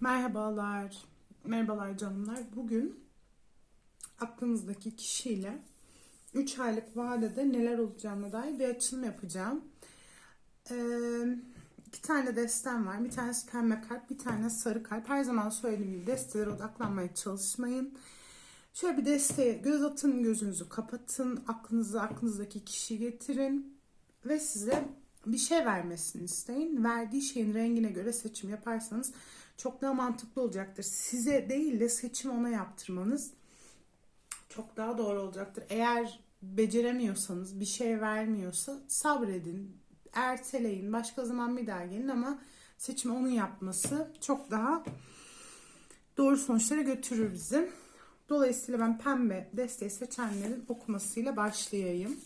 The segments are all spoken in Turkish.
Merhabalar. Merhabalar canımlar. Bugün aklınızdaki kişiyle 3 aylık vadede neler olacağına dair bir açılım yapacağım. Ee, iki tane destem var. Bir tanesi pembe kalp, bir tane sarı kalp. Her zaman söylediğim gibi destelere odaklanmaya çalışmayın. Şöyle bir desteğe göz atın, gözünüzü kapatın, aklınıza aklınızdaki kişi getirin ve size bir şey vermesini isteyin. Verdiği şeyin rengine göre seçim yaparsanız çok daha mantıklı olacaktır. Size değil de seçim ona yaptırmanız çok daha doğru olacaktır. Eğer beceremiyorsanız, bir şey vermiyorsa sabredin, erteleyin, başka zaman bir daha gelin ama seçimi onun yapması çok daha doğru sonuçlara götürür bizi. Dolayısıyla ben pembe desteği seçenlerin okumasıyla başlayayım.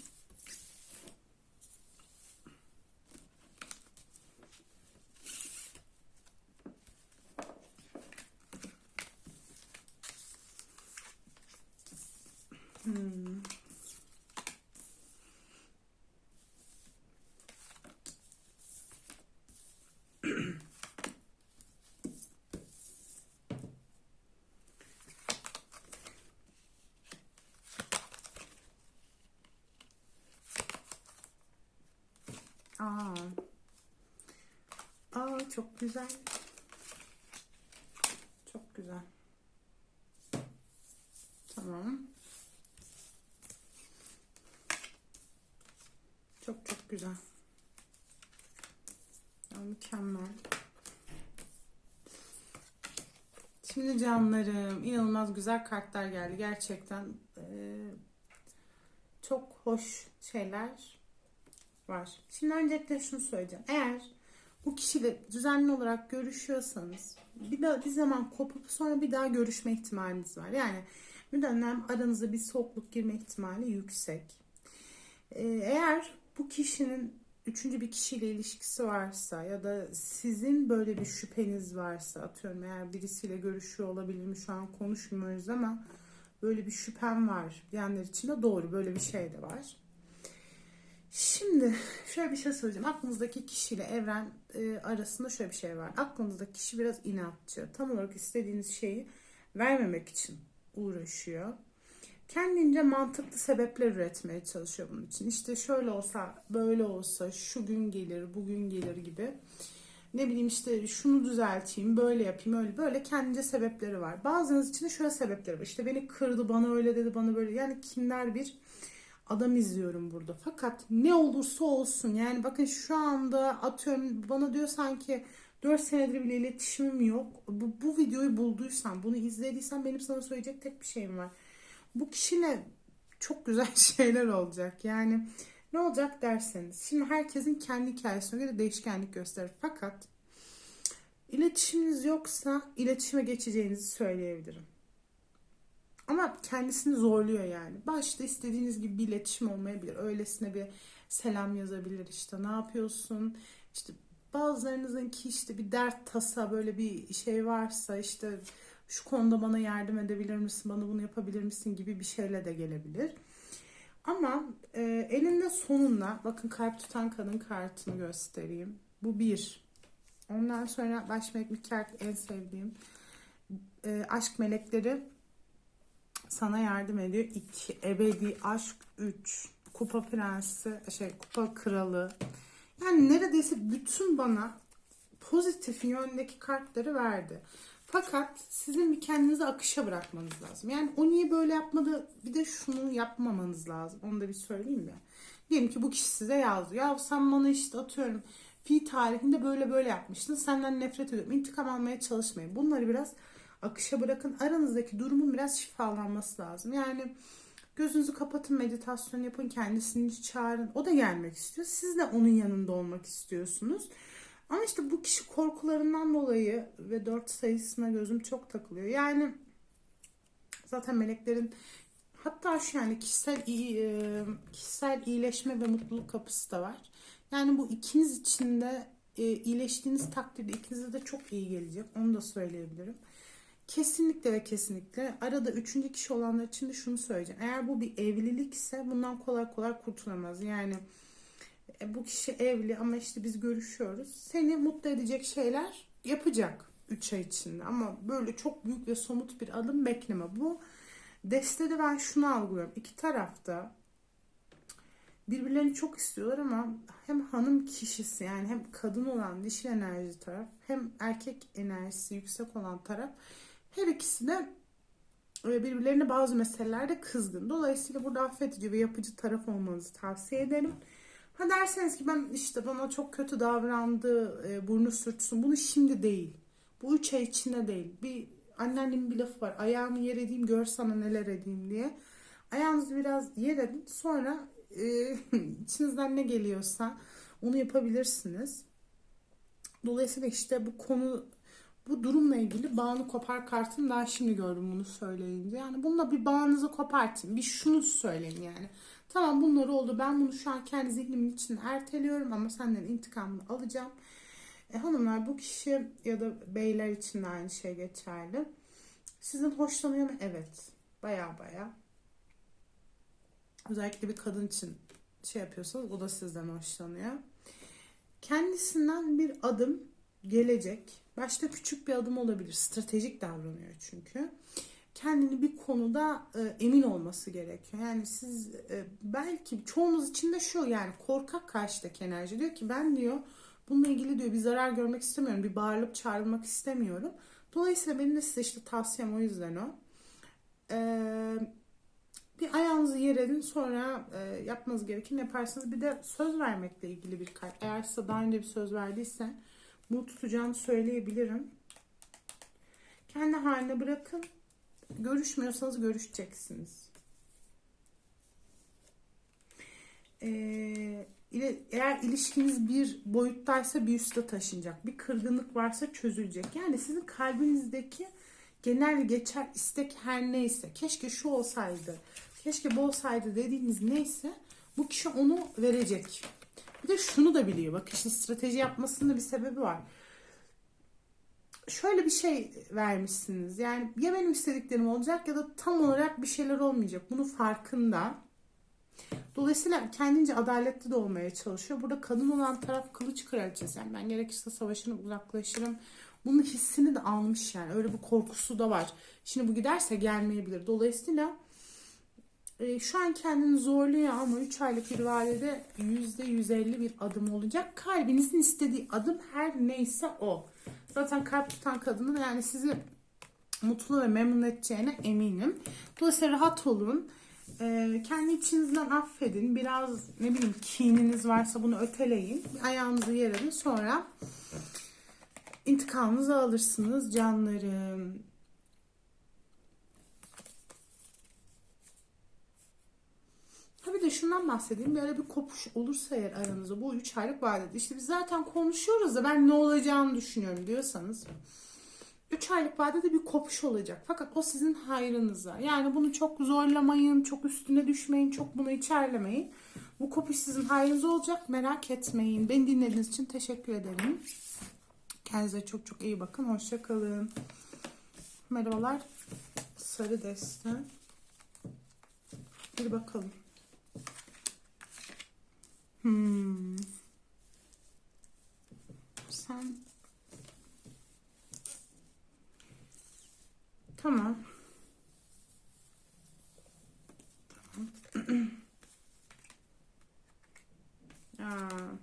Hmm. Aa. Aa çok güzel. Çok güzel. Tamam. Çok çok güzel. Ya, mükemmel. Şimdi canlarım inanılmaz güzel kartlar geldi. Gerçekten eee, çok hoş şeyler var. Şimdi öncelikle şunu söyleyeceğim. Eğer bu kişiyle düzenli olarak görüşüyorsanız bir, daha, bir zaman kopup sonra bir daha görüşme ihtimaliniz var. Yani bir dönem aranıza bir soğukluk girme ihtimali yüksek. Ee, eğer bu kişinin üçüncü bir kişiyle ilişkisi varsa ya da sizin böyle bir şüpheniz varsa atıyorum eğer birisiyle görüşüyor olabilir mi şu an konuşmuyoruz ama böyle bir şüphem var diyenler için de doğru böyle bir şey de var. Şimdi şöyle bir şey söyleyeceğim. Aklınızdaki kişiyle evren e, arasında şöyle bir şey var. Aklınızdaki kişi biraz inatçı. Tam olarak istediğiniz şeyi vermemek için uğraşıyor. Kendince mantıklı sebepler üretmeye çalışıyor bunun için. İşte şöyle olsa, böyle olsa, şu gün gelir, bugün gelir gibi. Ne bileyim işte şunu düzelteyim, böyle yapayım, öyle böyle kendince sebepleri var. Bazınız için de şöyle sebepleri var. İşte beni kırdı, bana öyle dedi, bana böyle. Yani kinler bir adam izliyorum burada. Fakat ne olursa olsun yani bakın şu anda atıyorum bana diyor sanki 4 senedir bile iletişimim yok. Bu, bu videoyu bulduysan, bunu izlediysen benim sana söyleyecek tek bir şeyim var. Bu kişiyle çok güzel şeyler olacak. Yani ne olacak derseniz. Şimdi herkesin kendi hikayesine göre değişkenlik gösterir. Fakat iletişiminiz yoksa iletişime geçeceğinizi söyleyebilirim. Ama kendisini zorluyor yani. Başta istediğiniz gibi bir iletişim olmayabilir. Öylesine bir selam yazabilir işte. Ne yapıyorsun? İşte bazılarınızınki işte bir dert tasa böyle bir şey varsa işte şu konuda bana yardım edebilir misin? Bana bunu yapabilir misin? gibi bir şeyle de gelebilir. Ama e, elinde sonunda bakın kalp tutan kadın kartını göstereyim. Bu bir. Ondan sonra baş melek en sevdiğim. E, aşk melekleri sana yardım ediyor. 2. Ebedi aşk 3. Kupa prensi, şey kupa kralı. Yani neredeyse bütün bana pozitif yöndeki kartları verdi. Fakat sizin bir kendinizi akışa bırakmanız lazım. Yani o niye böyle yapmadı bir de şunu yapmamanız lazım. Onu da bir söyleyeyim ya. Diyelim ki bu kişi size yazdı. Ya sen bana işte atıyorum fi tarihinde böyle böyle yapmıştın. Senden nefret ediyorum. İntikam almaya çalışmayın. Bunları biraz akışa bırakın. Aranızdaki durumun biraz şifalanması lazım. Yani gözünüzü kapatın, meditasyon yapın, kendisini çağırın. O da gelmek istiyor. Siz de onun yanında olmak istiyorsunuz. Ama işte bu kişi korkularından dolayı ve dört sayısına gözüm çok takılıyor. Yani zaten meleklerin hatta şu yani kişisel e, kişisel iyileşme ve mutluluk kapısı da var. Yani bu ikiniz için de e, iyileştiğiniz takdirde ikinize de çok iyi gelecek. Onu da söyleyebilirim. Kesinlikle ve kesinlikle arada üçüncü kişi olanlar için de şunu söyleyeceğim. Eğer bu bir evlilikse bundan kolay kolay kurtulamaz. Yani e, bu kişi evli ama işte biz görüşüyoruz. Seni mutlu edecek şeyler yapacak. 3 ay içinde ama böyle çok büyük ve somut bir adım bekleme. Bu destede ben şunu algılıyorum. İki tarafta birbirlerini çok istiyorlar ama hem hanım kişisi yani hem kadın olan dişil enerji taraf hem erkek enerjisi yüksek olan taraf her ikisi de e, birbirlerine bazı meselelerde kızgın. Dolayısıyla burada affedici ve yapıcı taraf olmanızı tavsiye ederim. Ha derseniz ki ben işte bana çok kötü davrandı, e, burnu sürtsün. Bunu şimdi değil. Bu üç ay içinde değil. Bir anneannemin bir lafı var. Ayağımı yer edeyim gör sana neler edeyim diye. Ayağınızı biraz yer edin. Sonra e, içinizden ne geliyorsa onu yapabilirsiniz. Dolayısıyla işte bu konu bu durumla ilgili bağını kopar kartını daha şimdi gördüm bunu söyleyince. Yani bununla bir bağınızı kopartın. Bir şunu söyleyin yani. Tamam bunlar oldu. Ben bunu şu an kendi zihnimin içinde erteliyorum ama senden intikamını alacağım. E, hanımlar bu kişi ya da beyler için de aynı şey geçerli. Sizin hoşlanıyor mu? Evet. Baya baya. Özellikle bir kadın için şey yapıyorsanız o da sizden hoşlanıyor. Kendisinden bir adım gelecek. Başta küçük bir adım olabilir. Stratejik davranıyor çünkü. Kendini bir konuda e, emin olması gerekiyor. Yani siz e, belki çoğunuz için de şu yani korkak karşıdaki enerji diyor ki ben diyor bununla ilgili diyor bir zarar görmek istemiyorum. Bir bağırılıp çağrılmak istemiyorum. Dolayısıyla benim de size işte tavsiyem o yüzden o. Eee bir ayağınızı yer edin sonra e, yapmanız gerekeni yaparsınız. Bir de söz vermekle ilgili bir kart. Eğer size daha önce bir söz verdiyse bunu tutacağını söyleyebilirim. Kendi haline bırakın. Görüşmüyorsanız görüşeceksiniz. Ee, eğer ilişkiniz bir boyuttaysa bir üste taşınacak. Bir kırgınlık varsa çözülecek. Yani sizin kalbinizdeki genel geçer istek her neyse. Keşke şu olsaydı. Keşke bu olsaydı dediğiniz neyse bu kişi onu verecek. Bir de şunu da biliyor. Bak işte strateji yapmasının bir sebebi var. Şöyle bir şey vermişsiniz. Yani ya benim istediklerim olacak ya da tam olarak bir şeyler olmayacak. Bunun farkında. Dolayısıyla kendince adaletli de olmaya çalışıyor. Burada kadın olan taraf kılıç kraliçesi. Yani ben gerekirse savaşını uzaklaşırım. Bunun hissini de almış yani. Öyle bir korkusu da var. Şimdi bu giderse gelmeyebilir. Dolayısıyla e, şu an kendini zorluyor ama 3 aylık bir vadede %150 bir adım olacak. Kalbinizin istediği adım her neyse o. Zaten kalp tutan kadının yani sizi mutlu ve memnun edeceğine eminim. Dolayısıyla rahat olun. Ee, kendi içinizden affedin. Biraz ne bileyim kininiz varsa bunu öteleyin. Ayağınızı yere. Sonra intikamınızı alırsınız canlarım. Tabii de şundan bahsedeyim. Böyle bir kopuş olursa eğer aranızda bu 3 aylık vadede. işte biz zaten konuşuyoruz da ben ne olacağını düşünüyorum diyorsanız 3 aylık vadede bir kopuş olacak. Fakat o sizin hayrınıza. Yani bunu çok zorlamayın, çok üstüne düşmeyin, çok bunu içerlemeyin. Bu kopuş sizin hayrınıza olacak. Merak etmeyin. Beni dinlediğiniz için teşekkür ederim. Kendinize çok çok iyi bakın. Hoşça kalın. Merhabalar. Sarı deste. Bir bakalım. Hmm. Sen Tamam. Tamam. Aa.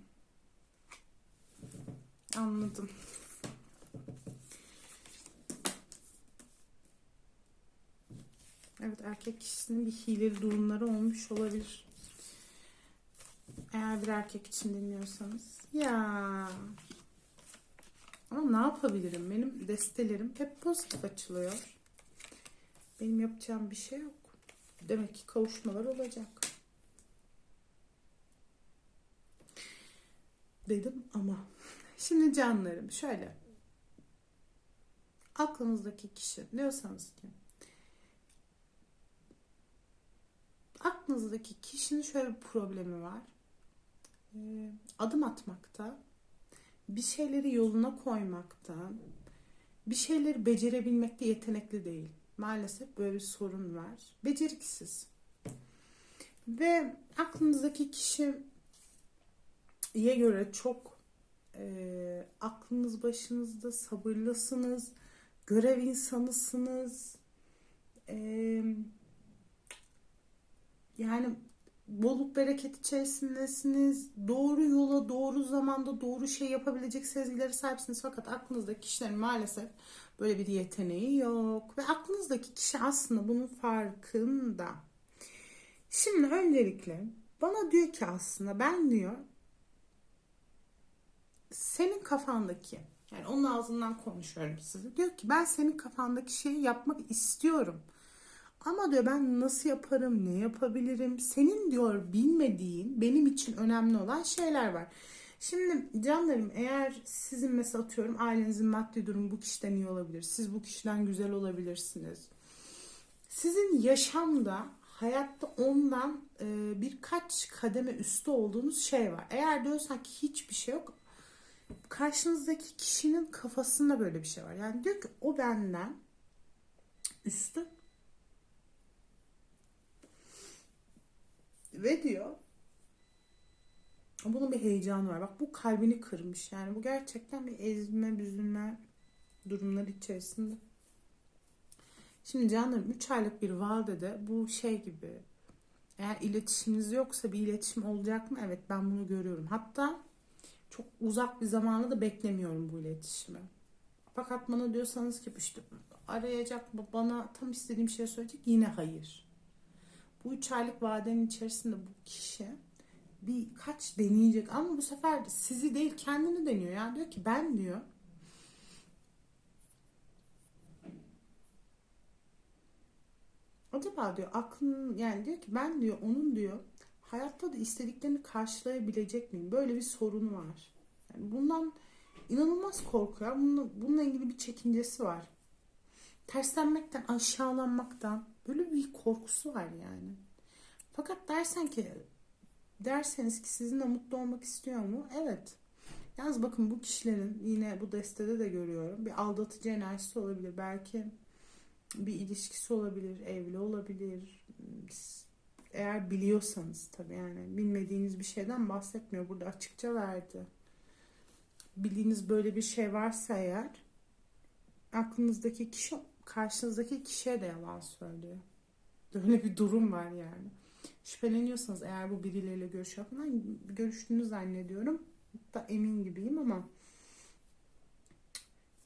Anladım. Evet erkek kişisinin bir hileli durumları olmuş olabilir. Bir erkek için dinliyorsanız. Ya. Ama ne yapabilirim? Benim destelerim hep pozitif açılıyor. Benim yapacağım bir şey yok. Demek ki kavuşmalar olacak. Dedim ama. Şimdi canlarım şöyle. Aklınızdaki kişi diyorsanız ki aklınızdaki kişinin şöyle bir problemi var. Ee, adım atmakta, bir şeyleri yoluna koymakta, bir şeyleri becerebilmekte yetenekli değil. Maalesef böyle bir sorun var. Beceriksiz. Ve aklınızdaki kişiye göre çok Ee, aklınız başınızda, sabırlısınız, görev insanısınız. Ee, yani bolluk bereket içerisindesiniz. Doğru yola, doğru zamanda doğru şey yapabilecek sezgilere sahipsiniz. Fakat aklınızdaki kişilerin maalesef böyle bir yeteneği yok. Ve aklınızdaki kişi aslında bunun farkında. Şimdi öncelikle bana diyor ki aslında ben diyor senin kafandaki yani onun ağzından konuşuyorum size. Diyor ki ben senin kafandaki şeyi yapmak istiyorum. Ama diyor ben nasıl yaparım, ne yapabilirim? Senin diyor bilmediğin, benim için önemli olan şeyler var. Şimdi canlarım eğer sizin mesela atıyorum ailenizin maddi durumu bu kişiden iyi olabilir. Siz bu kişiden güzel olabilirsiniz. Sizin yaşamda hayatta ondan e, birkaç kademe üstü olduğunuz şey var. Eğer diyorsan ki hiçbir şey yok karşınızdaki kişinin kafasında böyle bir şey var. Yani diyor ki o benden üstün ve diyor bunun bir heyecanı var. Bak bu kalbini kırmış. Yani bu gerçekten bir ezme, büzülme durumları içerisinde. Şimdi canlarım 3 aylık bir vadede bu şey gibi eğer iletişiminiz yoksa bir iletişim olacak mı? Evet ben bunu görüyorum. Hatta çok uzak bir zamanda da beklemiyorum bu iletişimi. Fakat bana diyorsanız ki işte arayacak bana tam istediğim şey söyleyecek yine hayır. Bu üç aylık vadenin içerisinde bu kişi birkaç deneyecek ama bu sefer sizi değil kendini deniyor. Yani diyor ki ben diyor acaba diyor aklın yani diyor ki ben diyor onun diyor hayatta da istediklerini karşılayabilecek miyim? Böyle bir sorunu var. Yani bundan inanılmaz korkuyor. Bununla, bununla ilgili bir çekincesi var. Terslenmekten, aşağılanmaktan böyle bir korkusu var yani. Fakat dersen ki derseniz ki sizinle mutlu olmak istiyor mu? Evet. Yalnız bakın bu kişilerin yine bu destede de görüyorum. Bir aldatıcı enerjisi olabilir. Belki bir ilişkisi olabilir, evli olabilir, eğer biliyorsanız tabii yani bilmediğiniz bir şeyden bahsetmiyor. Burada açıkça verdi. Bildiğiniz böyle bir şey varsa eğer aklınızdaki kişi karşınızdaki kişiye de yalan söylüyor. Böyle bir durum var yani. Şüpheleniyorsanız eğer bu birileriyle görüşüyor falan görüştüğünü zannediyorum. Da emin gibiyim ama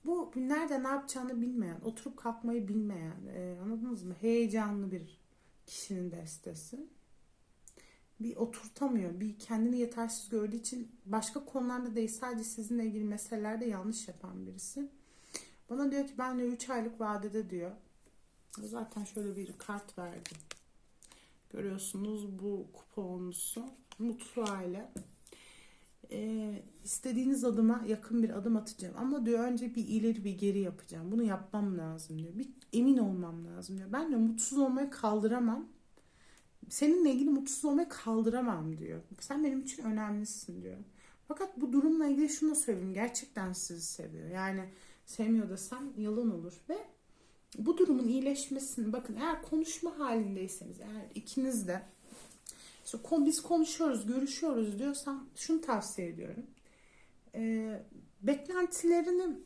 bu nerede ne yapacağını bilmeyen, oturup kalkmayı bilmeyen, e, anladınız mı? Heyecanlı bir kişinin destesi. Bir oturtamıyor. Bir kendini yetersiz gördüğü için başka konularda değil sadece sizinle ilgili meselelerde yanlış yapan birisi. Bana diyor ki ben de 3 aylık vadede diyor. Zaten şöyle bir kart verdim. Görüyorsunuz bu kuponusu. Mutlu aile. Ee, istediğiniz adıma yakın bir adım atacağım. Ama diyor önce bir ileri bir geri yapacağım. Bunu yapmam lazım diyor. Bir emin olmam lazım diyor. Ben de mutsuz olmayı kaldıramam. Seninle ilgili mutsuz olmayı kaldıramam diyor. Sen benim için önemlisin diyor. Fakat bu durumla ilgili şunu söyleyeyim. Gerçekten sizi seviyor. Yani sevmiyor desem yalan olur. Ve bu durumun iyileşmesini bakın eğer konuşma halindeyseniz eğer ikiniz de işte biz konuşuyoruz, görüşüyoruz diyorsam şunu tavsiye ediyorum. E, beklentilerini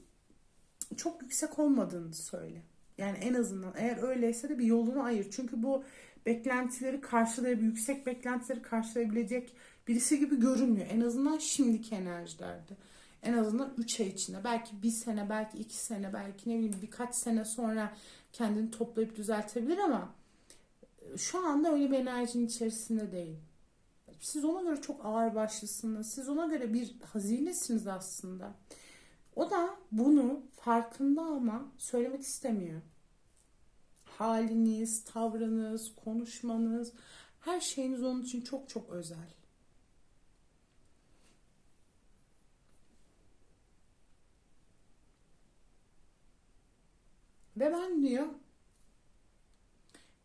çok yüksek olmadığını söyle. Yani en azından eğer öyleyse de bir yolunu ayır. Çünkü bu beklentileri karşılayabilecek, yüksek beklentileri karşılayabilecek birisi gibi görünmüyor. En azından şimdiki enerjilerde. En azından 3 ay içinde. Belki bir sene, belki iki sene, belki ne bileyim birkaç sene sonra kendini toplayıp düzeltebilir ama şu anda öyle bir enerjinin içerisinde değil. Siz ona göre çok ağır başlısınız. Siz ona göre bir hazinesiniz aslında. O da bunu farkında ama söylemek istemiyor. Haliniz, tavrınız, konuşmanız, her şeyiniz onun için çok çok özel. Ve ben diyor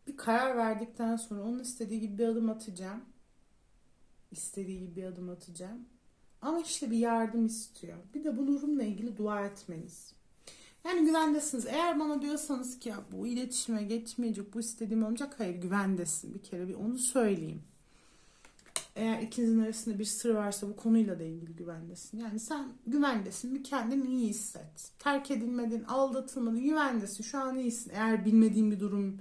bir karar verdikten sonra onun istediği gibi bir adım atacağım. İstediği gibi bir adım atacağım. Ama işte bir yardım istiyor. Bir de bu durumla ilgili dua etmeniz. Yani güvendesiniz. Eğer bana diyorsanız ki ya bu iletişime geçmeyecek, bu istediğim olacak. Hayır güvendesin. Bir kere bir onu söyleyeyim. Eğer ikinizin arasında bir sır varsa bu konuyla da ilgili güvendesin. Yani sen güvendesin, bir kendini iyi hisset. Terk edilmedin, aldatılmadın, güvendesin. Şu an iyisin. Eğer bilmediğin bir durum,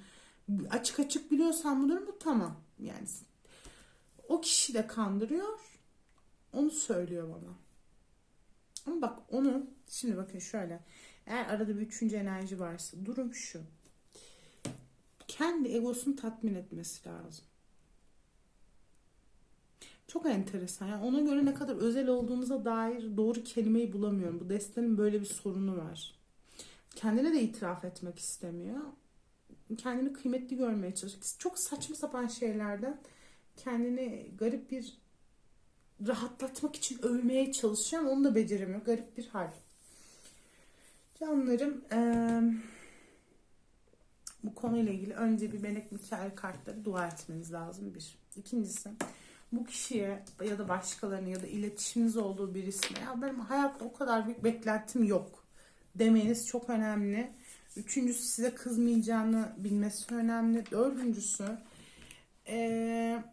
açık açık biliyorsan bu durumu tamam. Yani o kişi de kandırıyor. Onu söylüyor bana. Ama bak onu şimdi bakın şöyle. Eğer arada bir üçüncü enerji varsa durum şu. Kendi egosunu tatmin etmesi lazım. Çok enteresan. Yani ona göre ne kadar özel olduğunuza dair doğru kelimeyi bulamıyorum. Bu destenin böyle bir sorunu var. Kendine de itiraf etmek istemiyor. Kendini kıymetli görmeye çalışıyor. Çok saçma sapan şeylerden kendini garip bir rahatlatmak için övmeye çalışıyor ama onu da beceremiyor. Garip bir hal. Canlarım eee, bu konuyla ilgili önce bir melek Mikail kartları dua etmeniz lazım bir. İkincisi bu kişiye ya da başkalarına ya da iletişiminiz olduğu birisine ya benim hayatta o kadar büyük beklentim yok demeniz çok önemli. Üçüncüsü size kızmayacağını bilmesi önemli. Dördüncüsü eee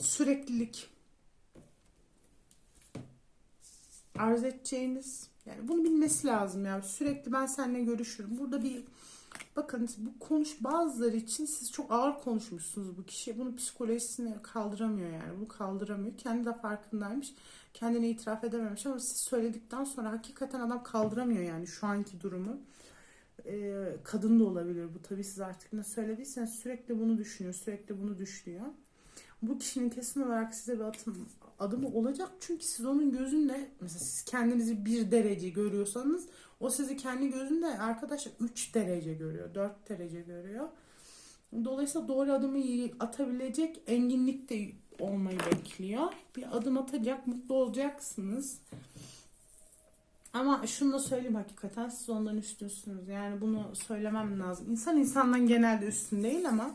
süreklilik arz edeceğiniz yani bunu bilmesi lazım ya sürekli ben seninle görüşürüm burada bir bakın bu konuş bazıları için siz çok ağır konuşmuşsunuz bu kişiye bunu psikolojisini kaldıramıyor yani bunu kaldıramıyor. Kendi de farkındaymış kendine itiraf edememiş ama siz söyledikten sonra hakikaten adam kaldıramıyor yani şu anki durumu. Ee, kadın da olabilir bu tabii siz artık ne söylediyseniz sürekli bunu düşünüyor sürekli bunu düşünüyor bu kişinin kesin olarak size bir atım, adımı olacak. Çünkü siz onun gözünde mesela siz kendinizi bir derece görüyorsanız o sizi kendi gözünde arkadaşlar 3 derece görüyor. 4 derece görüyor. Dolayısıyla doğru adımı atabilecek enginlikte olmayı bekliyor. Bir adım atacak, mutlu olacaksınız. Ama şunu da söyleyeyim hakikaten siz ondan üstünsünüz. Yani bunu söylemem lazım. İnsan insandan genelde üstün değil ama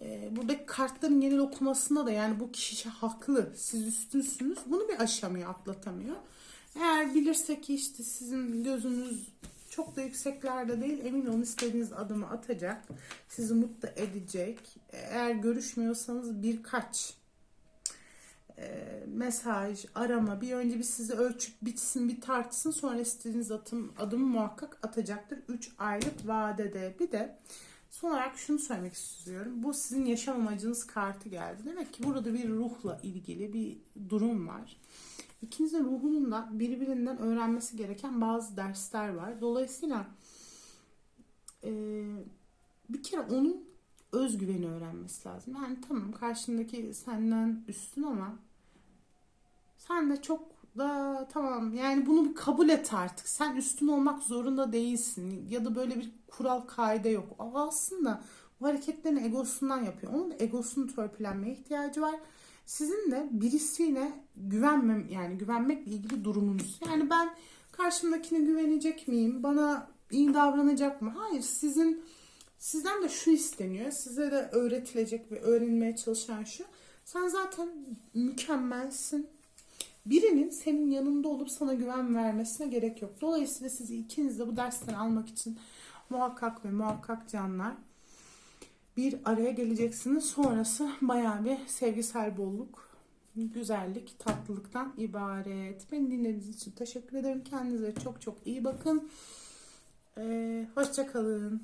e, buradaki kartların genel okumasında da yani bu kişi haklı. Siz üstünsünüz. Bunu bir aşamıyor, atlatamıyor. Eğer bilirse ki işte sizin gözünüz çok da yükseklerde değil emin olun istediğiniz adımı atacak. Sizi mutlu edecek. Eğer görüşmüyorsanız birkaç e, mesaj, arama bir önce bir sizi ölçüp bitsin bir tartsın sonra istediğiniz adım, adımı muhakkak atacaktır. 3 aylık vadede bir de son olarak şunu söylemek istiyorum. Bu sizin yaşam amacınız kartı geldi. Demek ki burada bir ruhla ilgili bir durum var. İkinizin ruhunun da birbirinden öğrenmesi gereken bazı dersler var. Dolayısıyla e, bir kere onun özgüveni öğrenmesi lazım. Yani tamam karşındaki senden üstün ama sen de çok da tamam yani bunu bir kabul et artık. Sen üstün olmak zorunda değilsin. Ya da böyle bir kural kaide yok. O aslında bu hareketlerini egosundan yapıyor. Onun da egosunu törpülenmeye ihtiyacı var. Sizin de birisiyle güvenmem yani güvenmekle ilgili durumunuz. Yani ben karşımdakine güvenecek miyim? Bana iyi davranacak mı? Hayır, sizin sizden de şu isteniyor. Size de öğretilecek ve öğrenmeye çalışan şu. Sen zaten mükemmelsin. Birinin senin yanında olup sana güven vermesine gerek yok. Dolayısıyla siz ikiniz de bu dersleri almak için muhakkak ve muhakkak canlar bir araya geleceksiniz. Sonrası bayağı bir sevgisel bolluk, güzellik, tatlılıktan ibaret. Beni dinlediğiniz için teşekkür ederim. Kendinize çok çok iyi bakın. Ee, hoşça kalın.